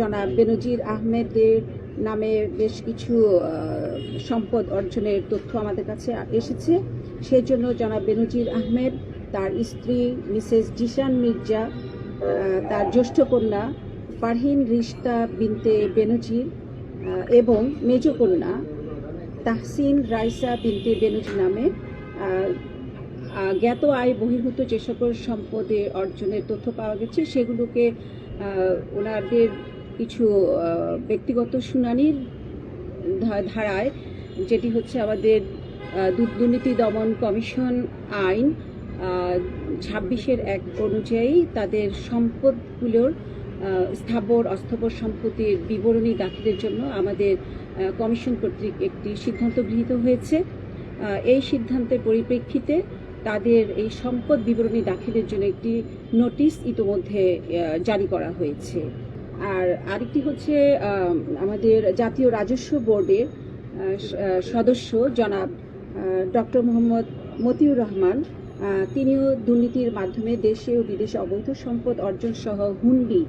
জনাব বেনজির আহমেদের নামে বেশ কিছু সম্পদ অর্জনের তথ্য আমাদের কাছে এসেছে। সেই জন্য জনাব বেনজির আহমেদ, তার স্ত্রী মিসেস জিশান মির্জা তার জ্যেষ্ঠ কন্যা ফারহিন রিশতা বিনতে বেনজির এবং মেজ কন্যা তাহসিন রাইসা বিনতে বেনজির নামে জ্ঞাত আয় বহির্ভূত যে সকল সম্পদে অর্জনের তথ্য পাওয়া গেছে, সেগুলোকে ওনাদের কিছু ব্যক্তিগত শুনানির ধারায় যেটি হচ্ছে আমাদের দুর্নীতি দমন কমিশন আইন ছাব্বিশের এক অনুযায়ী তাদের সম্পদগুলোর স্থাবর, অস্থাবর সম্পত্তির বিবরণী দাখিলের জন্য আমাদের কমিশন কর্তৃক একটি সিদ্ধান্ত গৃহীত হয়েছে। এই সিদ্ধান্তের পরিপ্রেক্ষিতে তাদের এই সম্পদ বিবরণী দাখিলের জন্য একটি নোটিশ ইতোমধ্যে জারি করা হয়েছে। আর আরেকটি হচ্ছে আমাদের জাতীয় রাজস্ব বোর্ডের সদস্য জনাব ডক্টর মোহাম্মদ মতিউর রহমান। তিনিও দুর্নীতির মাধ্যমে দেশে ও বিদেশে অবৈধ সম্পদ অর্জন সহ হুন্ডি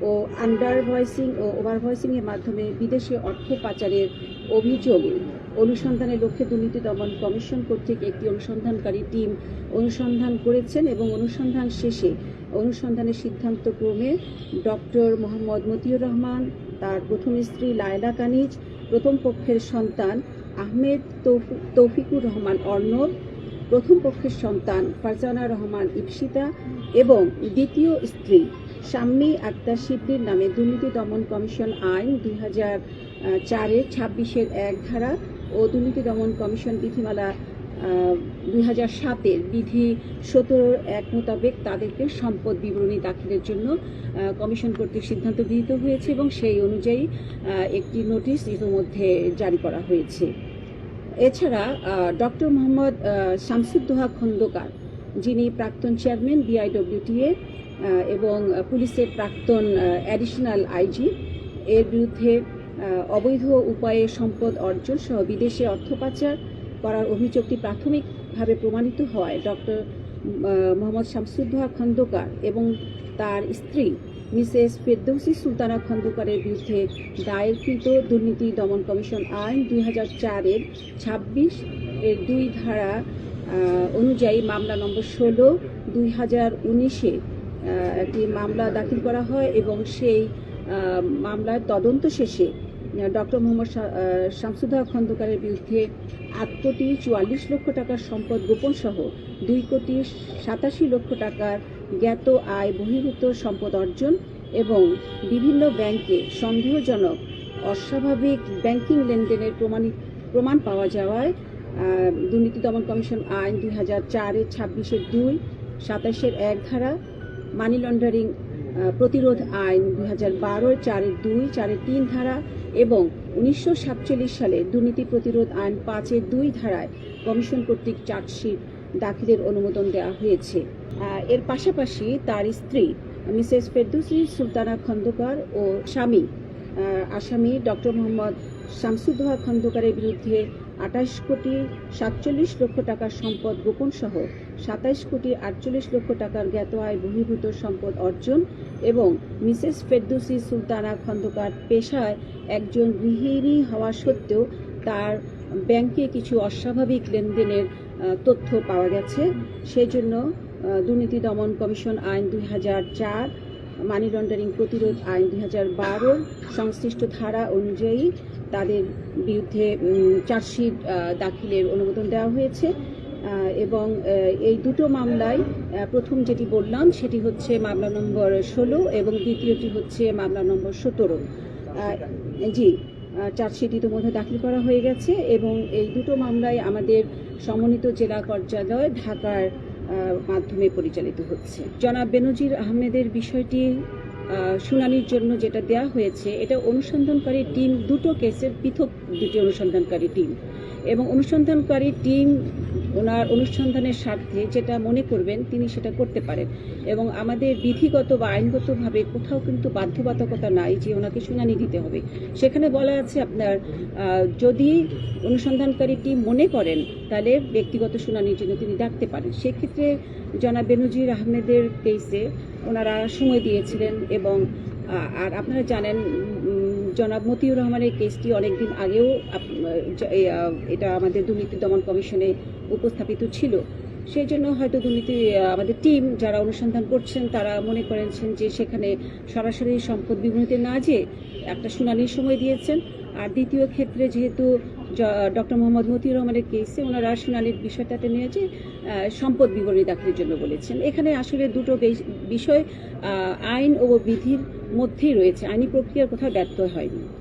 ও আন্ডার ভয়েসিং ও ওভার ভয়েসিংয়ের মাধ্যমে বিদেশে অর্থ পাচারের অভিযোগে অনুসন্ধানের লক্ষ্যে দুর্নীতি দমন কমিশন কর্তৃক একটি অনুসন্ধানকারী টিম অনুসন্ধান করেছেন এবং অনুসন্ধান শেষে অনুসন্ধানের সিদ্ধান্ত ক্রমে ডক্টর মোহাম্মদ মতিউর রহমান, তার প্রথম স্ত্রী লায়লা কানিজ, প্রথম পক্ষের সন্তান আহমেদ তৌফি- তৌফিকুর রহমান অর্ণব, প্রথম পক্ষের সন্তান ফারজানা রহমান ইপসিতা এবং দ্বিতীয় স্ত্রী শাম্মী আক্তার শিবলির নামে দুর্নীতি দমন কমিশন আইন দুই হাজার চারের ছাব্বিশের এক ধারা ও দুর্নীতি দমন কমিশন বিধিমালা দুই হাজার সাতের বিধি সতেরোর এক মোতাবেক তাদেরকে সম্পদ বিবরণী দাখিলের জন্য কমিশন কর্তৃক সিদ্ধান্ত গৃহীত হয়েছে এবং সেই অনুযায়ী একটি নোটিশ ইতিমধ্যে জারি করা হয়েছে। এছাড়া ডক্টর মোহাম্মদ শামসুদ্দোহা খন্দকার যিনি প্রাক্তন চেয়ারম্যান বিআইডব্লিউটিএ এবং পুলিশের প্রাক্তন অ্যাডিশনাল আইজি এর বিরুদ্ধে অবৈধ উপায়ে সম্পদ অর্জন সহ বিদেশে অর্থ পাচার করার অভিযোগটি প্রাথমিকভাবে প্রমাণিত হয়। ডক্টর মোহাম্মদ শামসুদ্দোহা খন্দকার এবং তার স্ত্রী, মিসেস ফেরদৌসি সুলতানা খন্দকারের বিরুদ্ধে দায়েরকৃত দুর্নীতি দমন কমিশন আইন দুই হাজার চারের ছাব্বিশ এর দুই ধারা অনুযায়ী মামলা নম্বর ষোলো দুই হাজার উনিশে একটি মামলা দাখিল করা হয় এবং সেই মামলার তদন্ত শেষে ডক্টর মোহাম্মদ শামসুদা খন্দকারের বিরুদ্ধে আট কোটি চুয়াল্লিশ লক্ষ টাকার সম্পদ গোপন সহ দুই কোটি সাতাশি লক্ষ টাকার জ্ঞাত আয় বহির্ভূত সম্পদ অর্জন এবং বিভিন্ন ব্যাংকে সন্দেহজনক, অস্বাভাবিক ব্যাংকিং লেনদেনের প্রমাণিত, প্রমাণ পাওয়া যাওয়ায় দুর্নীতি দমন কমিশন আইন দুই হাজার চারের ছাব্বিশের দুই, সাতাশের এক ধারা মানি লন্ডারিং প্রতিরোধ আইন দুই হাজার বারোর চারের দুই, চারের তিন ধারা এবং উনিশশো সাতচল্লিশ সালে দুর্নীতি প্রতিরোধ আইন পাঁচের দুই ধারায় কমিশন কর্তৃক চার্জশিট দাখিলের অনুমোদন দেওয়া হয়েছে। এর পাশাপাশি তার স্ত্রী, মিসেস ফেরদৌসি সুলতানা খন্দকার ও স্বামী আসামি ডক্টর মোহাম্মদ শামসুদ্দোহা খন্দকারের বিরুদ্ধে আঠাশ কোটি সাতচল্লিশ লক্ষ টাকার সম্পদ গোপন সহ সাতাইশ কোটি আটচল্লিশ লক্ষ টাকার জ্ঞাত আয় বহির্ভূত সম্পদ অর্জন এবং মিসেস ফেরদৌসি সুলতানা খন্দকার পেশায় একজন গৃহিণী হওয়া সত্ত্বেও তার ব্যাংকে কিছু অস্বাভাবিক লেনদেনের তথ্য পাওয়া গেছে। সেজন্য দুর্নীতি দমন কমিশন আইন দুই হাজার চার মানি লন্ডারিং প্রতিরোধ আইন দুই হাজার বারোর সংশ্লিষ্ট ধারা অনুযায়ী তাদের বিরুদ্ধে চার্জশিট দাখিলের অনুমোদন দেওয়া হয়েছে। এবং এই দুটো মামলায় প্রথম যেটি বললাম সেটি হচ্ছে মামলা নম্বর ষোলো এবং দ্বিতীয়টি হচ্ছে মামলা নম্বর সতেরো। জি চার্জশিট ইতিমধ্যে দাখিল করা হয়ে গেছে এবং এই দুটো মামলায় আমাদের সমন্বিত জেলা কার্যালয় ঢাকার মাধ্যমে পরিচালিত হচ্ছে। জনাব বেনজির আহমেদের বিষয়টি শুনানির জন্য যেটা দেয়া হয়েছে, এটা অনুসন্ধানকারী টিম, দুটো কেসের পৃথক দুটি অনুসন্ধানকারী টিম। এবং অনুসন্ধানকারী টিম ওনার অনুসন্ধানের স্বার্থে যেটা মনে করবেন, তিনি সেটা করতে পারেন। এবং আমাদের বিধিগত বা আইনগতভাবে কোথাও কিন্তু বাধ্যবাধকতা নাই যে ওনাকে শুনানি দিতে হবে। সেখানে বলা আছে আপনার যদি অনুসন্ধানকারী টিম মনে করেন, তাহলে ব্যক্তিগত শুনানির জন্য তিনি ডাকতে পারেন। সেক্ষেত্রে জনাব বেনজির আহমেদের কেসে ওনারা সময় দিয়েছিলেন এবং আর আপনারা জানেন জনাব মতিউর রহমানের কেসটি অনেকদিন আগেও এটা আমাদের দুর্নীতি দমন কমিশনে উপস্থাপিত ছিল। সেই জন্য হয়তো দুর্নীতি আমাদের টিম যারা অনুসন্ধান করছেন, তারা মনে করেছেন যে সেখানে সরাসরি সম্পদ বিবরণীতে না যেয়ে একটা শুনানির সময় দিয়েছেন। আর দ্বিতীয় ক্ষেত্রে যেহেতু ডক্টর মোহাম্মদ মতিউর রহমানের কেসে ওনারা শুনানির বিষয়টাতে নিয়ে যে সম্পদ বিবরণী দাখিলের জন্য বলেছেন। এখানে আসলে দুটো বিষয় আইন ও বিধির মধ্যেই রয়েছে আইনি প্রক্রিয়ার কোথাও ব্যর্থ হয়নি।